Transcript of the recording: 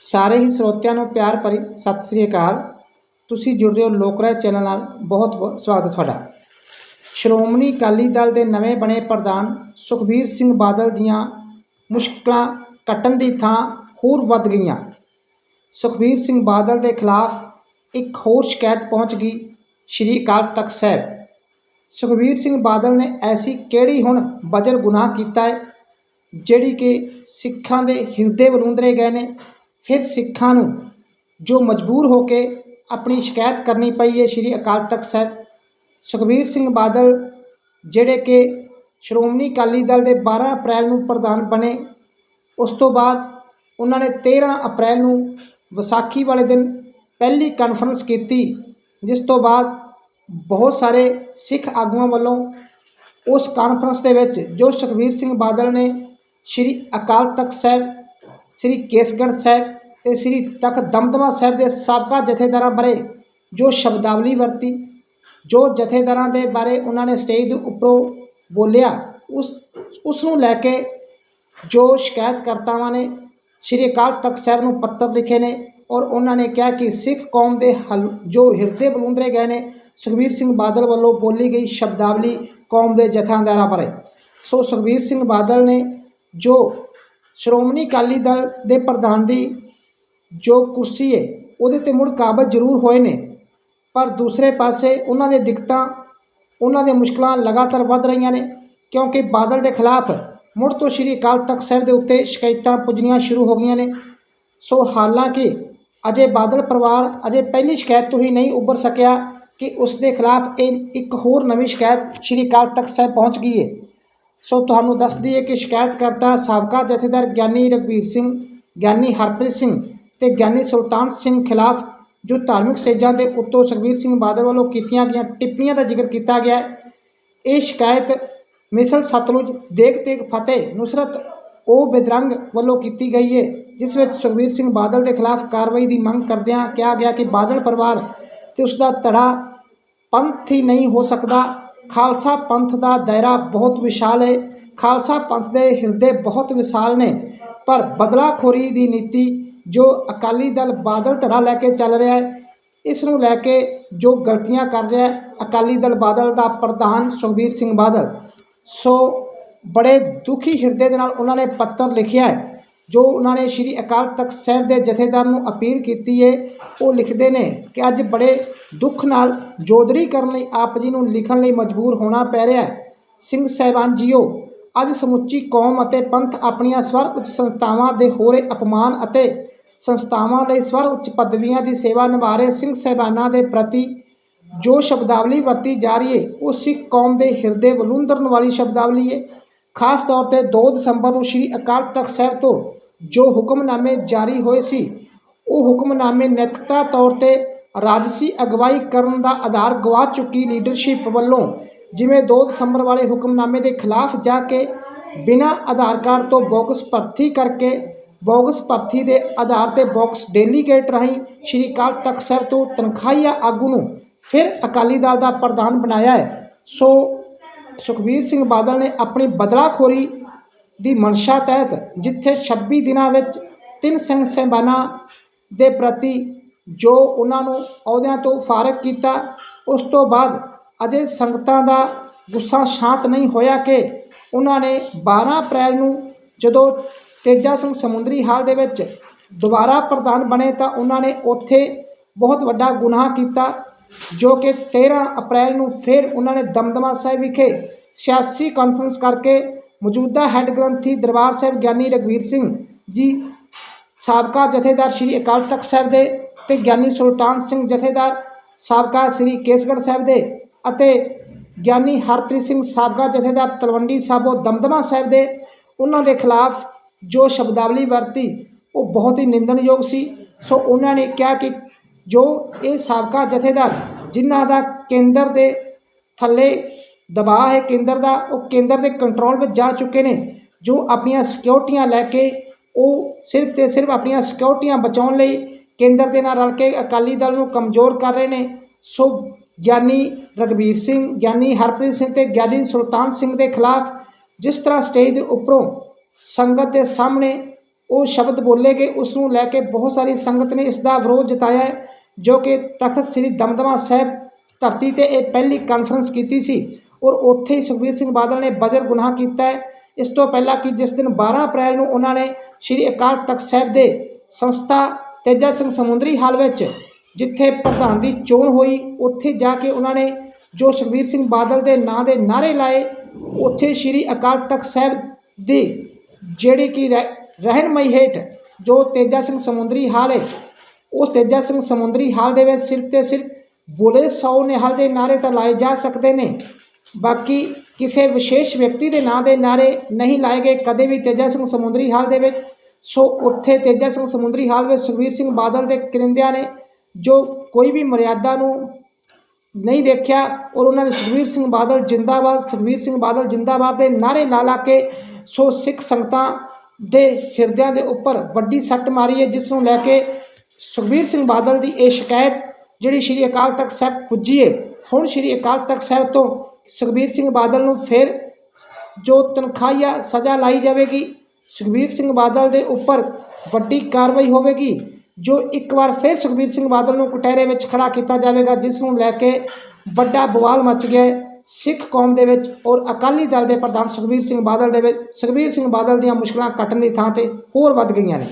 ਸਾਰੇ ਹੀ ਸਰੋਤਿਆਂ ਨੂੰ ਪਿਆਰ ਭਰੀ ਸਤਿ ਸ੍ਰੀ ਅਕਾਲ। ਤੁਸੀਂ ਜੁੜ ਰਹੇ ਹੋ ਲੋਕ ਰਾਏ ਚੈਨਲ ਨਾਲ। ਬਹੁਤ ਬਹੁਤ ਸਵਾਗਤ ਤੁਹਾਡਾ। ਸ਼੍ਰੋਮਣੀ ਅਕਾਲੀ ਦਲ ਦੇ ਨਵੇਂ ਬਣੇ ਪ੍ਰਧਾਨ ਸੁਖਬੀਰ ਸਿੰਘ ਬਾਦਲ ਦੀਆਂ ਮੁਸ਼ਕਲਾਂ ਕੱਟਣ ਦੀ ਥਾਂ ਹੋਰ ਵੱਧ ਗਈਆਂ। ਸੁਖਬੀਰ ਸਿੰਘ ਬਾਦਲ ਦੇ ਖਿਲਾਫ ਇੱਕ ਹੋਰ ਸ਼ਿਕਾਇਤ ਪਹੁੰਚ ਗਈ ਸ਼੍ਰੀ ਅਕਾਲ ਤਖਤ ਸਾਹਿਬ। ਸੁਖਬੀਰ ਸਿੰਘ ਬਾਦਲ ਨੇ ਐਸੀ ਕਿਹੜੀ ਹੁਣ ਬਜਰ ਗੁਨਾਹ ਕੀਤਾ ਹੈ, ਜਿਹੜੀ ਕਿ ਸਿੱਖਾਂ ਦੇ ਹਿਰਦੇ ਬਲੂੰਦਰੇ ਗਏ ਨੇ? ਫਿਰ ਸਿੱਖਾਂ ਨੂੰ, ਜੋ ਮਜਬੂਰ ਹੋ ਕੇ ਆਪਣੀ ਸ਼ਿਕਾਇਤ ਕਰਨੀ ਪਈ ਹੈ ਸ਼੍ਰੀ ਅਕਾਲ ਤਖਤ ਸਾਹਿਬ, ਸੁਖਬੀਰ ਸਿੰਘ ਬਾਦਲ, ਜਿਹੜੇ ਕਿ ਸ਼੍ਰੋਮਣੀ ਅਕਾਲੀ ਦਲ ਦੇ 12 ਅਪ੍ਰੈਲ ਨੂੰ ਪ੍ਰਧਾਨ ਬਣੇ, ਉਸ ਤੋਂ ਬਾਅਦ ਉਹਨਾਂ ਨੇ 13 ਅਪ੍ਰੈਲ ਨੂੰ ਵਿਸਾਖੀ ਵਾਲੇ ਦਿਨ ਪਹਿਲੀ ਕਾਨਫਰੰਸ ਕੀਤੀ, ਜਿਸ ਤੋਂ ਬਾਅਦ ਬਹੁਤ ਸਾਰੇ ਸਿੱਖ ਆਗੂਆਂ ਵੱਲੋਂ ਉਸ ਕਾਨਫਰੰਸ ਦੇ ਵਿੱਚ ਜੋ ਸੁਖਬੀਰ ਸਿੰਘ ਬਾਦਲ ਨੇ ਸ਼੍ਰੀ ਅਕਾਲ ਤਖਤ ਸਾਹਿਬ, ਸ਼੍ਰੀ ਕੇਸਗੜ੍ਹ ਸਾਹਿਬ ਤੇ ਸ਼੍ਰੀ ਤਖਤ ਦਮਦਮਾ ਸਾਹਿਬ ਦੇ ਸਾਬਕਾ ਜਥੇਦਾਰਾਂ ਬਾਰੇ ਜੋ ਸ਼ਬਦਾਵਲੀ ਵਰਤੀ, ਜੋ ਜਥੇਦਾਰਾਂ ਦੇ ਬਾਰੇ ਉਹਨਾਂ ਨੇ ਸਟੇਜ ਦੇ ਉੱਪਰੋਂ ਬੋਲਿਆ, ਉਸ ਉਸ ਨੂੰ ਲੈ ਕੇ ਜੋ ਸ਼ਿਕਾਇਤਕਰਤਾਵਾਂ ਨੇ ਸ਼੍ਰੀ ਅਕਾਲ ਤਖਤ ਸਾਹਿਬ ਨੂੰ ਪੱਤਰ ਲਿਖੇ ਨੇ ਔਰ ਉਹਨਾਂ ਨੇ ਕਿਹਾ ਕਿ ਸਿੱਖ ਕੌਮ ਦੇ ਹਲ, ਜੋ ਹਿਰਦੇ ਬਲੂੰਦਰੇ ਗਏ ਨੇ, ਸੁਖਬੀਰ ਸਿੰਘ ਬਾਦਲ ਵੱਲੋਂ ਬੋਲੀ ਗਈ ਸ਼ਬਦਾਵਲੀ ਕੌਮ ਦੇ ਜਥੇਦਾਰਾਂ ਬਾਰੇ। ਸੋ ਸੁਖਬੀਰ ਸਿੰਘ ਬਾਦਲ ਨੇ ਜੋ ਸ਼੍ਰੋਮਣੀ ਅਕਾਲੀ ਦਲ ਦੇ ਪ੍ਰਧਾਨ ਦੀ ਜੋ ਕੁਰਸੀ ਹੈ ਉਹਦੇ ਤੇ ਮੁੜ ਕਾਬਜ ਜ਼ਰੂਰ ਹੋਏ ਨੇ। ਪਰ ਦੂਸਰੇ ਪਾਸੇ ਉਹਨਾਂ ਦੇ ਦਿੱਕਤਾਂ, ਉਹਨਾਂ ਦੇ ਮੁਸ਼ਕਲਾਂ ਲਗਾਤਾਰ ਵੱਧ ਰਹੀਆਂ ਨੇ, ਕਿਉਂਕਿ ਬਾਦਲ ਦੇ ਖਿਲਾਫ ਮੁੜ ਤੋਂ ਸ਼੍ਰੀ ਅਕਾਲ ਤਖਤ ਸਾਹਿਬ ਦੇ ਉੱਤੇ ਸ਼ਿਕਾਇਤਾਂ ਪੁੱਜਣੀਆਂ ਸ਼ੁਰੂ ਹੋ ਗਈਆਂ ਨੇ। ਸੋ ਹਾਲਾਂਕਿ ਅਜੇ ਬਾਦਲ ਪਰਿਵਾਰ, ਅਜੇ ਪਹਿਲੀ ਸ਼ਿਕਾਇਤ ਤੋਂ ਹੀ ਨਹੀਂ ਉੱਭਰ ਸਕਿਆ ਕਿ ਉਸ ਦੇ ਖਿਲਾਫ ਇਹ ਇੱਕ ਹੋਰ ਨਵੀਂ ਸ਼ਿਕਾਇਤ ਸ਼੍ਰੀ ਅਕਾਲ ਤਖਤ ਸਾਹਿਬ ਪਹੁੰਚ ਗਈ ਹੈ ਸੋ ਤੁਹਾਨੂੰ ਦੱਸ ਦਈਏ ਕਿ ਸ਼ਿਕਾਇਤਕਰਤਾ ਸਾਬਕਾ ਜਥੇਦਾਰ ਗਿਆਨੀ ਰਘਬੀਰ ਸਿੰਘ, ਗਿਆਨੀ ਹਰਪ੍ਰੀਤ ਸਿੰਘ ਤੇ ਗਿਆਨੀ ਸੁਲਤਾਨ ਸਿੰਘ ਖਿਲਾਫ ਜੋ ਧਾਰਮਿਕ ਸੇਜਾਂ ਦੇ ਉੱਤੋਂ ਸੁਖਬੀਰ ਸਿੰਘ ਬਾਦਲ ਵੱਲੋਂ ਕੀਤੀਆਂ ਗਈਆਂ ਟਿੱਪਣੀਆਂ ਦਾ ਜ਼ਿਕਰ ਕੀਤਾ ਗਿਆ ਇਹ ਸ਼ਿਕਾਇਤ ਮਿਸਲ ਸਤਲੁਜ ਦੇਖ ਤੇਗ ਫਤਿਹ, ਨੁਸਰਤ ਉਹ ਬਿਦਰੰਗ ਵੱਲੋਂ ਕੀਤੀ ਗਈ ਹੈ, ਜਿਸ ਵਿੱਚ ਸੁਖਬੀਰ ਸਿੰਘ ਬਾਦਲ ਦੇ ਖਿਲਾਫ ਕਾਰਵਾਈ ਦੀ ਮੰਗ ਕਰਦਿਆਂ ਕਿਹਾ ਗਿਆ ਕਿ ਬਾਦਲ ਪਰਿਵਾਰ ਤੇ ਉਸ ਦਾ ਧੜਾ ਪੰਥ ਹੀ ਨਹੀਂ ਹੋ ਸਕਦਾ। ਖਾਲਸਾ ਪੰਥ ਦਾ ਦਾਇਰਾ ਬਹੁਤ ਵਿਸ਼ਾਲ ਹੈ। ਖਾਲਸਾ ਪੰਥ ਦੇ ਹਿਰਦੇ ਬਹੁਤ ਵਿਸ਼ਾਲ ਨੇ, ਪਰ ਬਦਲਾਖੋਰੀ ਦੀ ਨੀਤੀ ਜੋ ਅਕਾਲੀ ਦਲ ਬਾਦਲ ਧੜਾ ਲੈ ਕੇ ਚੱਲ ਰਿਹਾ ਹੈ, ਇਸ ਨੂੰ ਲੈ ਕੇ ਜੋ ਗਲਤੀਆਂ ਕਰ ਰਿਹਾ ਅਕਾਲੀ ਦਲ ਬਾਦਲ ਦਾ ਪ੍ਰਧਾਨ ਸੁਖਬੀਰ ਸਿੰਘ ਬਾਦਲ, ਸੋ ਬੜੇ ਦੁਖੀ ਹਿਰਦੇ ਦੇ ਨਾਲ ਉਹਨਾਂ ਨੇ ਪੱਤਰ ਲਿਖਿਆ ਹੈ, ਜੋ ਉਹਨਾਂ ਨੇ ਸ਼੍ਰੀ ਅਕਾਲ ਤਖਤ ਸਾਹਿਬ ਦੇ ਜਥੇਦਾਰ ਨੂੰ ਅਪੀਲ ਕੀਤੀ ਹੈ, ਉਹ ਲਿਖਦੇ ਨੇ ਕਿ ਅੱਜ ਬੜੇ ਦੁੱਖ ਨਾਲ ਜੋਦਰੀ ਕਰਨ ਲਈ ਆਪ ਜੀ ਨੂੰ ਲਿਖਣ ਲਈ ਮਜਬੂਰ ਹੋਣਾ ਪੈ ਰਿਹਾ ਹੈ। ਸਿੰਘ ਸਾਹਿਬਾਨ ਜੀਓ, ਅੱਜ ਸਮੁੱਚੀ ਕੌਮ ਅਤੇ ਪੰਥ ਆਪਣੀਆਂ ਸਵਰ ਉੱਚ ਸੰਸਥਾਵਾਂ ਦੇ ਹੋ ਰਹੇ ਅਪਮਾਨ ਅਤੇ ਸੰਸਥਾਵਾਂ ਲਈ ਸਵਰ ਉੱਚ ਪਦਵੀਆਂ ਦੀ ਸੇਵਾ ਨਿਭਾ ਰਹੇ ਸਿੰਘ ਸਾਹਿਬਾਨਾਂ ਦੇ ਪ੍ਰਤੀ ਜੋ ਸ਼ਬਦਾਵਲੀ ਵਰਤੀ ਜਾ ਰਹੀ ਹੈ ਉਹ ਸਿੱਖ ਕੌਮ ਦੇ ਹਿਰਦੇ ਬਲੂੰਦਰਨ ਵਾਲੀ ਸ਼ਬਦਾਵਲੀ ਹੈ ਖਾਸ ਤੌਰ ਤੇ 2 ਦਸੰਬਰ ਨੂੰ ਸ਼੍ਰੀ ਅਕਾਲ ਤਖਤ ਸਾਹਿਬ ਤੋਂ ਜੋ ਹੁਕਮਨਾਮੇ ਜਾਰੀ ਹੋਏ ਸੀ, ਉਹ ਹੁਕਮਨਾਮੇ ਨੈਤਿਕਤਾ ਤੌਰ ਤੇ ਰਾਜਸੀ ਅਗਵਾਈ ਕਰਨ ਦਾ ਆਧਾਰ ਗਵਾ ਚੁੱਕੀ ਲੀਡਰਸ਼ਿਪ ਵੱਲੋਂ, ਜਿਵੇਂ 2 ਦਸੰਬਰ ਵਾਲੇ ਹੁਕਮਨਾਮੇ ਦੇ ਖਿਲਾਫ ਜਾ ਕੇ ਬਿਨਾਂ ਆਧਾਰ ਕਾਰਡ ਤੋਂ ਬੋਕਸ ਭਰਤੀ ਕਰਕੇ ਬੌਗਸ ਭਰਤੀ ਦੇ ਆਧਾਰ ਤੇ ਬੋਗਸ ਡੈਲੀਗੇਟ ਰਾਹੀਂ ਸ਼੍ਰੀ ਅਕਾਲ ਤਖਤ ਸਾਹਿਬ ਤੋਂ ਤਨਖਾਹੀਆ ਆਗੂ ਨੂੰ ਫਿਰ ਅਕਾਲੀ ਦਲ ਦਾ ਪ੍ਰਧਾਨ ਬਣਾਇਆ ਹੈ। ਸੋ ਸੁਖਬੀਰ ਸਿੰਘ ਬਾਦਲ ਨੇ ਆਪਣੀ ਬਦਲਾਖੋਰੀ ਦੀ ਮਨਸ਼ਾ ਤਹਿਤ ਜਿੱਥੇ 26 ਦਿਨਾਂ ਵਿੱਚ ਤਿੰਨ ਸਿੰਘ ਸਾਹਿਬਾਨਾਂ ਦੇ ਪ੍ਰਤੀ ਜੋ ਉਹਨਾਂ ਨੂੰ ਅਹੁਦਿਆਂ ਤੋਂ ਫਾਰਗ ਕੀਤਾ, ਉਸ ਤੋਂ ਬਾਅਦ ਅਜੇ ਸੰਗਤਾਂ ਦਾ ਗੁੱਸਾ ਸ਼ਾਂਤ ਨਹੀਂ ਹੋਇਆ ਕਿ ਉਹਨਾਂ ਨੇ 12 ਅਪ੍ਰੈਲ ਨੂੰ ਜਦੋਂ ਤੇਜਾ ਸਿੰਘ ਸਮੁੰਦਰੀ ਹਾਲ ਦੇ ਵਿੱਚ ਦੁਬਾਰਾ ਪ੍ਰਧਾਨ ਬਣੇ ਤਾਂ ਉਹਨਾਂ ਨੇ ਉੱਥੇ ਬਹੁਤ ਵੱਡਾ ਗੁਨਾਹ ਕੀਤਾ, ਜੋ ਕਿ 13 ਅਪ੍ਰੈਲ ਨੂੰ ਫਿਰ ਉਹਨਾਂ ਨੇ ਦਮਦਮਾ ਸਾਹਿਬ ਵਿਖੇ ਸਿਆਸੀ ਕਾਨਫਰੰਸ ਕਰਕੇ ਮੌਜੂਦਾ ਹੈੱਡ ਗ੍ਰੰਥੀ ਦਰਬਾਰ ਸਾਹਿਬ ਗਿਆਨੀ ਰਘਵੀਰ ਸਿੰਘ ਜੀ, ਸਾਬਕਾ ਜਥੇਦਾਰ ਸ਼੍ਰੀ ਅਕਾਲ ਤਖਤ ਸਾਹਿਬ ਦੇ ਤੇ ਗਿਆਨੀ ਸੁਲਤਾਨ ਸਿੰਘ ਜਥੇਦਾਰ, ਸਾਬਕਾ ਸ਼੍ਰੀ ਕੇਸਗੜ੍ਹ ਸਾਹਿਬ ਦੇ ਅਤੇ ਗਿਆਨੀ ਹਰਪ੍ਰੀਤ ਸਿੰਘ, ਸਾਬਕਾ ਜਥੇਦਾਰ ਤਲਵੰਡੀ ਸਾਬੋ ਦਮਦਮਾ ਸਾਹਿਬ ਦੇ, ਉਹਨਾਂ ਦੇ ਖਿਲਾਫ ਜੋ ਸ਼ਬਦਾਵਲੀ ਵਰਤੀ, ਉਹ ਬਹੁਤ ਹੀ ਨਿੰਦਣਯੋਗ ਸੀ। ਸੋ ਉਹਨਾਂ ਨੇ ਕਿਹਾ ਕਿ ਜੋ ਇਹ ਸਾਬਕਾ ਜਥੇਦਾਰ ਜਿਨ੍ਹਾਂ ਦਾ ਕੇਂਦਰ ਦੇ ਥੱਲੇ ਦਬਾਅ ਹੈ, ਕੇਂਦਰ ਦਾ, ਉਹ ਕੇਂਦਰ ਦੇ ਕੰਟਰੋਲ ਵਿੱਚ ਜਾ ਚੁੱਕੇ ਨੇ, ਜੋ ਆਪਣੀਆਂ ਸਿਕਿਉਰਟੀਆਂ ਲੈ ਕੇ, ਉਹ ਸਿਰਫ ਤੇ ਸਿਰਫ ਆਪਣੀਆਂ ਸਿਕਿਉਰਟੀਆਂ ਬਚਾਉਣ ਲਈ ਕੇਂਦਰ ਦੇ ਨਾਲ ਰਲ ਕੇ ਅਕਾਲੀ ਦਲ ਨੂੰ ਕਮਜ਼ੋਰ ਕਰ ਰਹੇ ਨੇ। ਸੋ ਗਿਆਨੀ ਰਘਬੀਰ ਸਿੰਘ, ਗਿਆਨੀ ਹਰਪ੍ਰੀਤ ਸਿੰਘ ਤੇ ਗਿਆਨੀ ਸੁਲਤਾਨ ਸਿੰਘ ਦੇ ਖਿਲਾਫ ਜਿਸ ਤਰ੍ਹਾਂ ਸਟੇਜ ਦੇ ਉੱਪਰੋਂ ਸੰਗਤ ਦੇ ਸਾਹਮਣੇ ਉਹ ਸ਼ਬਦ ਬੋਲੇ ਗਏ। ਉਸ ਨੂੰ ਲੈ ਕੇ ਬਹੁਤ ਸਾਰੀ ਸੰਗਤ ਨੇ ਇਸ ਦਾ ਵਿਰੋਧ ਜਤਾਇਆ ਹੈ, ਜੋ ਕਿ ਤਖਤ ਸ੍ਰੀ ਦਮਦਮਾ ਸਾਹਿਬ ਧਰਤੀ ਤੇ ਇਹ ਪਹਿਲੀ ਕਾਨਫਰੰਸ ਕੀਤੀ ਸੀ ਔਰ ਉੱਥੇ ਹੀ ਸੁਖਬੀਰ ਸਿੰਘ ਬਾਦਲ ਨੇ ਬਜਰ ਗੁਨਾਹ ਕੀਤਾ ਹੈ। ਇਸ ਤੋਂ ਪਹਿਲਾਂ ਕਿ ਜਿਸ ਦਿਨ 12 ਅਪ੍ਰੈਲ ਨੂੰ ਉਹਨਾਂ ਨੇ ਸ੍ਰੀ ਅਕਾਲ ਤਖਤ ਸਾਹਿਬ ਦੇ ਸੰਸਥਾ ਤੇਜਾ ਸਿੰਘ ਸਮੁੰਦਰੀ ਹਾਲ ਵਿੱਚ ਜਿੱਥੇ ਪ੍ਰਧਾਨ ਦੀ ਚੋਣ ਹੋਈ, ਉੱਥੇ ਜਾ ਕੇ ਉਹਨਾਂ ਨੇ ਜੋ ਸੁਖਬੀਰ ਸਿੰਘ ਬਾਦਲ ਦੇ ਨਾਂ ਦੇ ਨਾਅਰੇ ਲਾਏ, ਉੱਥੇ ਸ੍ਰੀ ਅਕਾਲ ਤਖਤ ਸਾਹਿਬ ਦੀ ਜਿਹੜੀ ਕਿ ਰਹਿ- ਰਹਿਨਮਈ ਹੇਠ ਜੋ ਤੇਜਾ ਸਿੰਘ ਸਮੁੰਦਰੀ ਹਾਲ ਹੈ, ਉਸ ਤੇਜਾ ਸਿੰਘ ਸਮੁੰਦਰੀ ਹਾਲ ਦੇ ਵਿੱਚ ਸਿਰਫ ਤੇ ਸਿਰਫ ਬੋਲੇ ਸੌ ਨਿਹਾਲ ਦੇ ਨਾਅਰੇ ਤਾਂ ਲਾਏ ਜਾ ਸਕਦੇ ਨੇ, ਬਾਕੀ ਕਿਸੇ ਵਿਸ਼ੇਸ਼ ਵਿਅਕਤੀ ਦੇ ਨਾਂ ਦੇ ਨਾਅਰੇ ਨਹੀਂ ਲਾਏ ਗਏ ਕਦੇ ਵੀ ਤੇਜਾ ਸਿੰਘ ਸਮੁੰਦਰੀ ਹਾਲ ਦੇ ਵਿੱਚ। ਸੋ ਉੱਥੇ ਤੇਜਾ ਸਿੰਘ ਸਮੁੰਦਰੀ ਹਾਲ ਵਿੱਚ ਸੁਖਬੀਰ ਸਿੰਘ ਬਾਦਲ ਦੇ ਕਰਿੰਦਿਆਂ ਨੇ ਜੋ ਕੋਈ ਵੀ ਮਰਿਆਦਾ ਨੂੰ ਨਹੀਂ ਦੇਖਿਆ, ਔਰ ਉਹਨਾਂ ਨੇ ਸੁਖਬੀਰ ਸਿੰਘ ਬਾਦਲ ਜਿੰਦਾਬਾਦ, ਸੁਖਬੀਰ ਸਿੰਘ ਬਾਦਲ ਜਿੰਦਾਬਾਦ ਦੇ ਨਾਅਰੇ ਲਾ ਲਾ ਕੇ ਸੋ ਸਿੱਖ ਸੰਗਤਾਂ ਦੇ ਹਿਰਦਿਆਂ ਦੇ ਉੱਪਰ ਵੱਡੀ ਸੱਟ ਮਾਰੀ ਹੈ, ਜਿਸ ਨੂੰ ਲੈ ਕੇ ਸੁਖਬੀਰ ਸਿੰਘ ਬਾਦਲ ਦੀ ਇਹ ਸ਼ਿਕਾਇਤ ਜਿਹੜੀ ਸ਼੍ਰੀ ਅਕਾਲ ਤਖਤ ਸਾਹਿਬ ਪੁੱਜੀ ਹੈ, ਹੁਣ ਸ਼੍ਰੀ ਅਕਾਲ ਤਖਤ ਸਾਹਿਬ ਤੋਂ ਸੁਖਬੀਰ ਸਿੰਘ ਬਾਦਲ ਨੂੰ ਫਿਰ ਜੋ ਤਨਖਾਹ ਤਨਖਾਹੀਆ ਸਜ਼ਾ ਲਾਈ ਜਾਵੇਗੀ, ਸੁਖਬੀਰ ਸਿੰਘ ਬਾਦਲ ਦੇ ਉੱਪਰ ਵੱਡੀ ਕਾਰਵਾਈ ਹੋਵੇਗੀ, ਜੋ ਇੱਕ ਵਾਰ ਫਿਰ ਸੁਖਬੀਰ ਸਿੰਘ ਬਾਦਲ ਨੂੰ ਕਟਹਿਰੇ ਵਿੱਚ ਖੜਾ ਕੀਤਾ ਜਾਵੇਗਾ, ਜਿਸ ਨੂੰ ਲੈ ਕੇ ਵੱਡਾ ਬਵਾਲ ਮਚ ਗਿਆ ਸਿੱਖ ਕੌਮ ਦੇ ਵਿੱਚ ਔਰ ਅਕਾਲੀ ਦਲ ਦੇ ਪ੍ਰਧਾਨ ਸੁਖਬੀਰ ਸਿੰਘ ਬਾਦਲ ਦੇ ਵਿੱਚ ਸੁਖਬੀਰ ਸਿੰਘ ਬਾਦਲ ਦੀਆਂ ਮੁਸ਼ਕਲਾਂ ਕੱਟਣ ਦੀ ਥਾਂ ਤੇ ਹੋਰ ਵੱਧ ਗਈਆਂ ਨੇ।